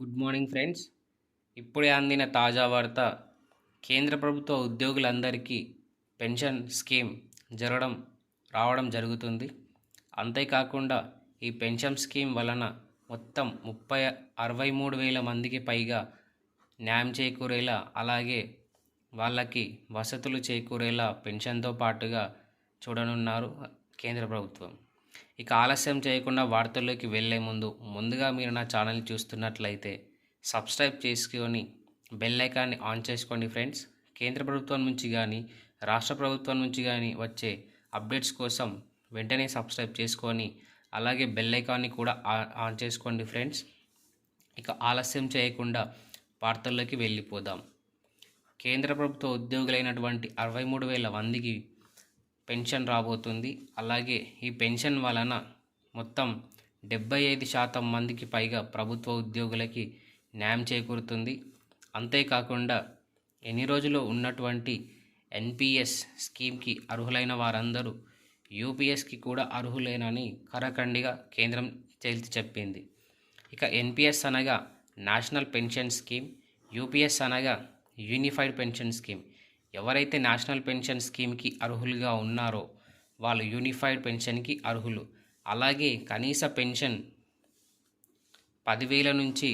Good morning friends. ఇప్పుడే అందిన తాజా వార్త కేంద్ర ప్రభుత్వ ఉద్యోగులందరికీ పెన్షన్ స్కీమ్ జరగడం రావడం జరుగుతుంది. అంతేకాకుండా ఈ పెన్షన్ స్కీమ్ వలన మొత్తం ముప్పై అరవై మూడు వేల మందికి పైగా న్యాయం చేకూరేలా అలాగే వాళ్ళకి వసతులు చేకూరేలా పెన్షన్తో పాటుగా చూడనున్నారు కేంద్ర ప్రభుత్వం. ఇక ఆలస్యం చేయకుండా వార్తల్లోకి వెళ్ళే ముందు ముందుగా మీరు నా ఛానల్ చూస్తున్నట్లయితే సబ్స్క్రైబ్ చేసుకొని బెల్ ఐకాన్ని ఆన్ చేసుకోండి ఫ్రెండ్స్. కేంద్ర ప్రభుత్వం నుంచి కానీ రాష్ట్ర ప్రభుత్వం నుంచి కానీ వచ్చే అప్డేట్స్ కోసం వెంటనే సబ్స్క్రైబ్ చేసుకొని అలాగే బెల్ ఐకాన్ని కూడా ఆన్ చేసుకోండి ఫ్రెండ్స్. ఇక ఆలస్యం చేయకుండా వార్తల్లోకి వెళ్ళిపోదాం. కేంద్ర ప్రభుత్వ ఉద్యోగులైనటువంటి అరవై మూడు వేల మందికి పెన్షన్ రాబోతుంది. అలాగే ఈ పెన్షన్ వలన మొత్తం డెబ్బై ఐదు శాతం మందికి పైగా ప్రభుత్వ ఉద్యోగులకి న్యాయం చేకూరుతుంది. అంతేకాకుండా ఎన్ని రోజులు ఉన్నటువంటి ఎన్పిఎస్ స్కీమ్కి అర్హులైన వారందరూ యూపీఎస్కి కూడా అర్హులేనని కరఖండిగా కేంద్రం తేల్చి చెప్పింది. ఇక ఎన్పిఎస్ అనగా నేషనల్ పెన్షన్ స్కీమ్ యూపీఎస్ అనగా యూనిఫైడ్ పెన్షన్ స్కీమ్. ఎవరైతే నేషనల్ పెన్షన్ స్కీమ్కి అర్హులుగా ఉన్నారో వాళ్ళు యూనిఫైడ్ పెన్షన్కి అర్హులు. అలాగే కనీస పెన్షన్ పదివేల నుంచి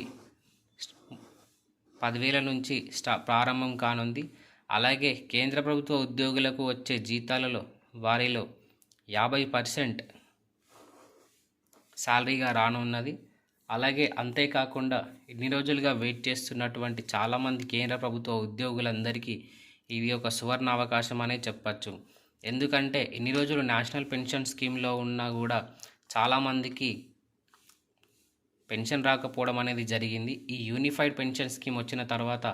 పదివేల నుంచి స్టా ప్రారంభం కానుంది. అలాగే కేంద్ర ప్రభుత్వ ఉద్యోగులకు వచ్చే జీతాలలో వారిలో యాభై పర్సెంట్ శాలరీగా రానున్నది. అలాగే అంతేకాకుండా ఇన్ని రోజులుగా వెయిట్ చేస్తున్నటువంటి చాలామంది కేంద్ర ప్రభుత్వ ఉద్యోగులందరికీ ఇది ఒక సువర్ణ అవకాశం అనే చెప్పచ్చు. ఎందుకంటే ఇన్ని రోజులు నేషనల్ పెన్షన్ స్కీమ్లో ఉన్నా కూడా చాలామందికి పెన్షన్ రాకపోవడం అనేది జరిగింది. ఈ యూనిఫైడ్ పెన్షన్ స్కీమ్ వచ్చిన తర్వాత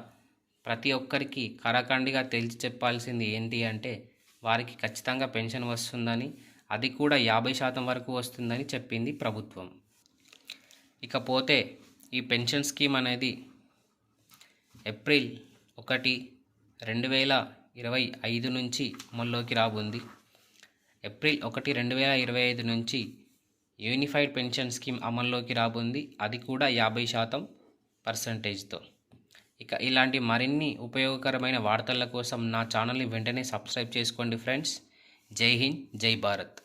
ప్రతి ఒక్కరికి కరాఖండిగా తేల్చి చెప్పాల్సింది ఏంటి అంటే వారికి ఖచ్చితంగా పెన్షన్ వస్తుందని అది కూడా యాభై శాతం వరకు వస్తుందని చెప్పింది ప్రభుత్వం. ఇకపోతే ఈ పెన్షన్ స్కీమ్ అనేది ఏప్రిల్ ఒకటి రెండు వేల ఇరవై ఐదు నుంచి అమల్లోకి రాబోంది. ఏప్రిల్ ఒకటి రెండు వేల ఇరవై ఐదు నుంచి యూనిఫైడ్ పెన్షన్ స్కీమ్ అమల్లోకి రాబోంది. అది కూడా యాభై శాతం పర్సంటేజ్తో. ఇక ఇలాంటి మరిన్ని ఉపయోగకరమైన వార్తల కోసం నా ఛానల్ని వెంటనే సబ్స్క్రైబ్ చేసుకోండి ఫ్రెండ్స్. జై హింద్ జై భారత్.